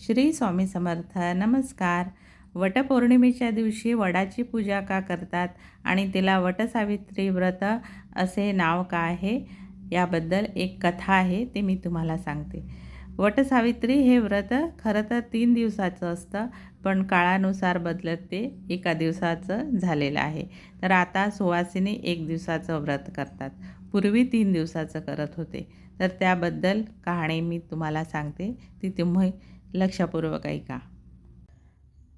श्री स्वामी समर्थ नमस्कार. वटपौर्णिमेच्या दिवशी वडाची पूजा का करतात आणि तिला वटसावित्री व्रत असे नाव का आहे याबद्दल एक कथा आहे ते मी तुम्हाला सांगते. वटसावित्री हे व्रत खरं तर तीन दिवसाचं असतं पण काळानुसार बदलत ते एका दिवसाचं झालेलं आहे. तर आता सुवासिनी एक दिवसाचं व्रत करतात. पूर्वी तीन दिवसाचं करत होते. तर त्याबद्दल कहाणी मी तुम्हाला सांगते. ती तुम्ही लक्षपूर्वक ऐका.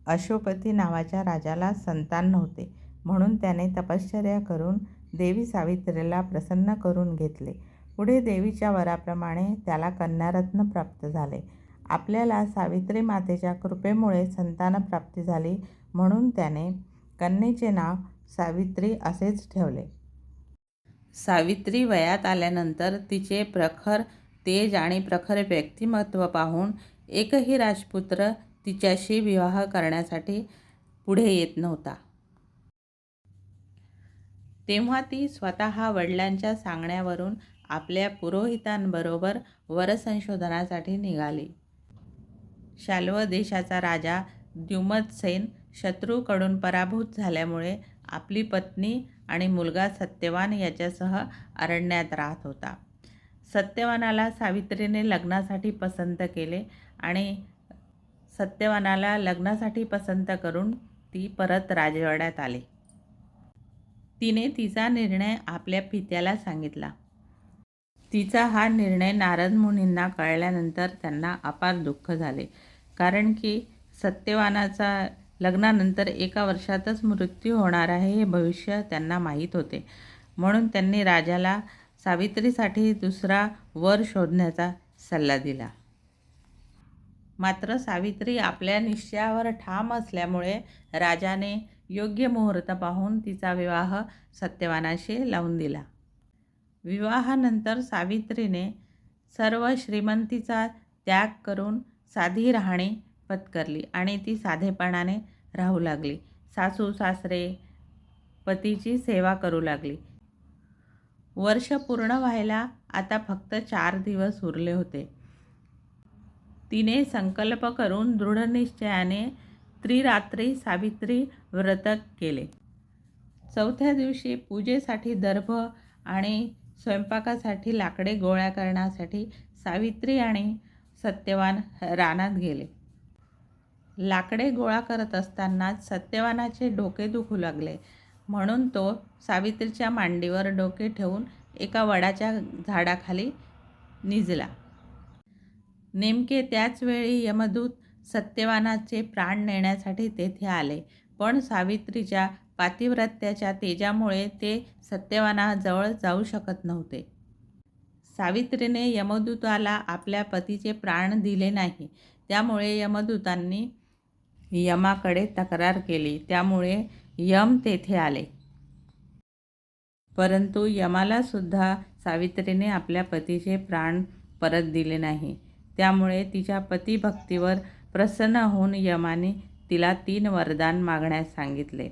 अशोपती नावाच्या राजाला संतान नव्हते म्हणून त्याने तपश्चर्या करून देवी सावित्रीला प्रसन्न करून घेतले. पुढे देवीच्या वराप्रमाणे त्याला कन्यारत्न प्राप्त झाले. आपल्याला सावित्री मातेच्या कृपेमुळे संतानप्राप्ती झाली म्हणून त्याने कन्येचे नाव सावित्री असेच ठेवले. सावित्री वयात आल्यानंतर तिचे प्रखर तेज आणि प्रखर व्यक्तिमत्व पाहून एकही राजपुत्र तिच्याशी विवाह करण्यासाठी पुढे येत नव्हता. तेव्हा ती स्वतः वडिलांच्या सांगण्यावरून आपल्या पुरोहितांबरोबर वरसंशोधनासाठी निघाली. शाल्व देशाचा राजा द्युमतसेन शत्रूकडून पराभूत झाल्यामुळे आपली पत्नी आणि मुलगा सत्यवान याच्यासह अरण्यात राहत होता. सत्यवानाला सावित्रीने लग्नासाठी पसंत केले आणि सत्यवानाला लग्नासाठी पसंत करून ती परत राजवाड्यात आली. तिने तिचा निर्णय आपल्या पित्याला सांगितला. तिचा हा निर्णय नारद मुनींना कळल्यानंतर त्यांना अपार दुःख झाले कारण की सत्यवानाचा लग्नानंतर एका वर्षातच मृत्यू होणार आहे हे भविष्य त्यांना माहीत होते. म्हणून त्यांनी राजाला सावित्रीसाठी दुसरा वर शोधण्याचा सल्ला दिला. मात्र सावित्री आपल्या निश्चयावर ठाम असल्यामुळे राजाने योग्य मुहूर्त पाहून तिचा विवाह सत्यवानाशी लावून दिला. विवाहानंतर सावित्रीने सर्व श्रीमंतीचा त्याग करून साधी राहणी पत्करली आणि ती साधेपणाने राहू लागली. सासू सासरे पतीची सेवा करू लागली. वर्ष पूर्ण व्हायला आता फक्त चार दिवस उरले होते. तिने संकल्प करून दृढनिश्चयाने त्रिरात्री सावित्री व्रत केले. चौथ्या दिवशी पूजेसाठी दर्भ आणि स्वयंपाकासाठी लाकडे गोळा करण्यासाठी सावित्री आणि सत्यवान रानात गेले. लाकडे गोळा करत असतानाच सत्यवानाचे डोके दुखू लागले. म्हणून तो सावित्रीच्या मांडीवर डोके ठेवून एका वडाच्या झाडाखाली निजला. नेमके त्याचवेळी यमदूत सत्यवानाचे प्राण नेण्यासाठी तेथे आले पण सावित्रीच्या पातिव्रत्याच्या तेजामुळे ते सत्यवानाजवळ जाऊ शकत नव्हते. सावित्रीने यमदूताला आपल्या पतीचे प्राण दिले नाही. त्यामुळे यमदूतांनी यमाकडे तक्रार केली. त्यामुळे यम तेथे आले. परंतु यमाला सुद्धा सावित्रीने आपल्या पतीचे प्राण परत दिले नाही. त्यामुळे तिच्या पतिभक्तीवर प्रसन्न होऊन यमाने तिला तीन वरदान मागण्यास सांगितले.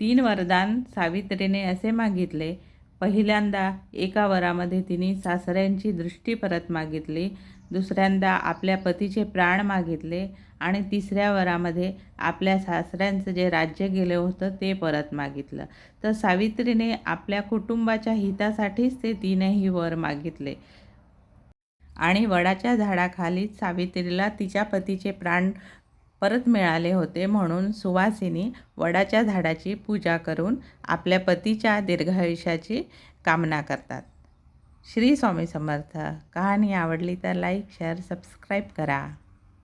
तीन वरदान सावित्रीने असे मागितले. पहिल्यांदा एका वरामध्ये तिने सासऱ्यांची दृष्टी परत मागितली. दुसऱ्यांदा आपल्या पतीचे प्राण मागितले आणि तिसऱ्या वरामध्ये आपल्या सासऱ्यांचं जे राज्य गेलं होतं ते परत मागितलं. तर सावित्रीने आपल्या कुटुंबाच्या हितासाठीच ते तीनही वर मागितले. आणि वडाच्या झाडाखालीच सावित्रीला तिच्या पतीचे प्राण परत मिळाले होते म्हणून सुवासिनी वडाच्या झाडाची पूजा करून आपल्या पतीच्या दीर्घायुष्याची कामना करतात. श्री स्वामी समर्थ. कहाणी आवडली तर लाईक शेअर सबस्क्राईब करा.